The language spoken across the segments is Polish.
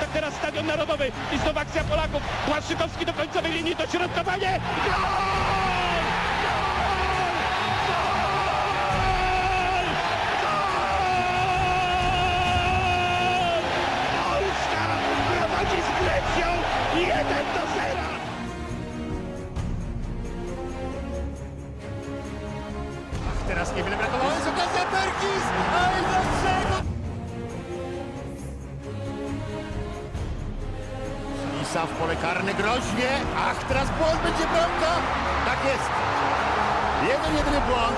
Tak teraz Stadion Narodowy i akcja Polaków. Błaszczykowski do końcowej linii, dośrodkowanie. Gol! Gol! Polska prowadzi z Grecją 1 do 0. Teraz niewiele brakowało, Lisa w pole karne groźnie. Ach, teraz błąd będzie bramka. Tak jest. Jeden, jedyny błąd.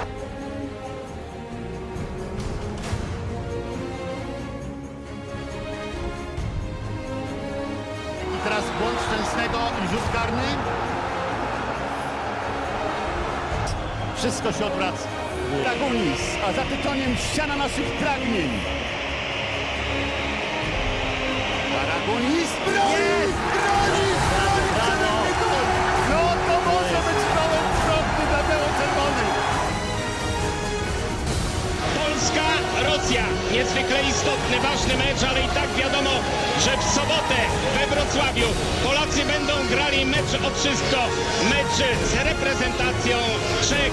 I teraz błąd Szczęsnego i rzut karny. Wszystko się odwraca. Dragunis, a za tytoniem ściana naszych pragnień. Dragunis Rosja. Niezwykle istotny, ważny mecz, ale i tak wiadomo, że w sobotę we Wrocławiu Polacy będą grali mecz o wszystko. Mecz z reprezentacją Czech.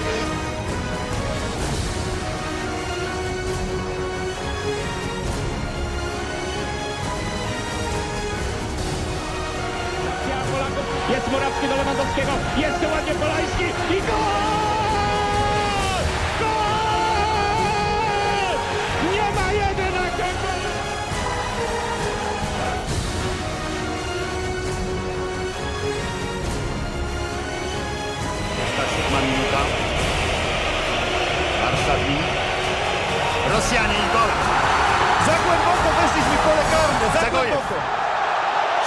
Jest Morawski do Lewandowskiego. Jest ładnie Polański i gol! Rosjanie i gol. Za głęboko weszliśmy w pole karne, za Zagojew. głęboko.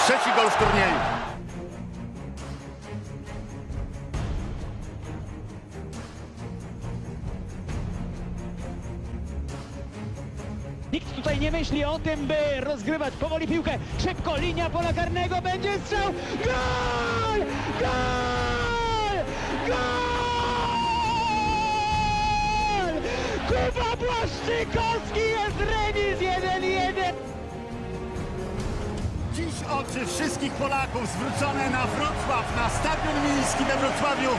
Trzeci gol w turnieju. Nikt tutaj nie myśli o tym, by rozgrywać powoli piłkę. Szybko, linia pola karnego, będzie strzał. Gol! Gol! Gol! Błaszczykowski jest remis 1-1. Dziś oczy wszystkich Polaków zwrócone na Wrocław, na Stadion Miejski we Wrocławiu.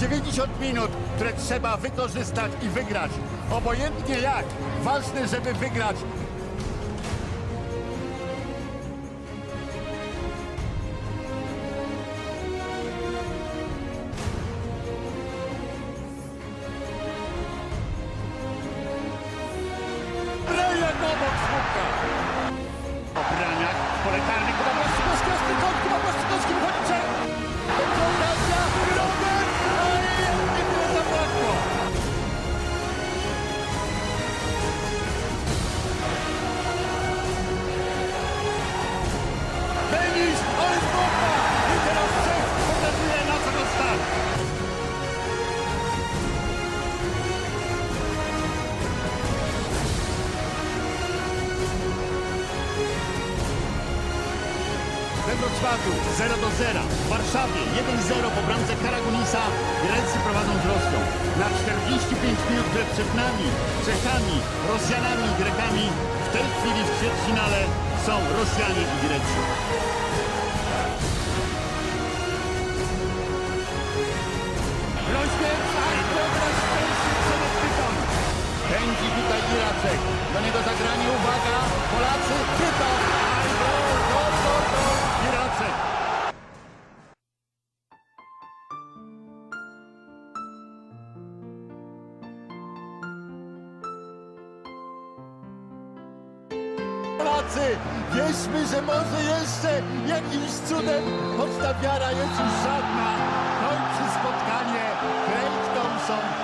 90 minut, które trzeba wykorzystać i wygrać. Obojętnie jak, ważne, żeby wygrać. Wrocławiu 0 do 0, w Warszawie 1-0 po bramce Karagunisa. Grecy prowadzą z Rosją. Na 45 minut, które przed nami, Czechami, Rosjanami i Grekami, w tej chwili w ćwierćfinale są Rosjanie i Grecy. Polacy, wierzmy, że może jeszcze jakimś cudem, choć ta wiara jest już żadna, kończy spotkanie Craig Thompson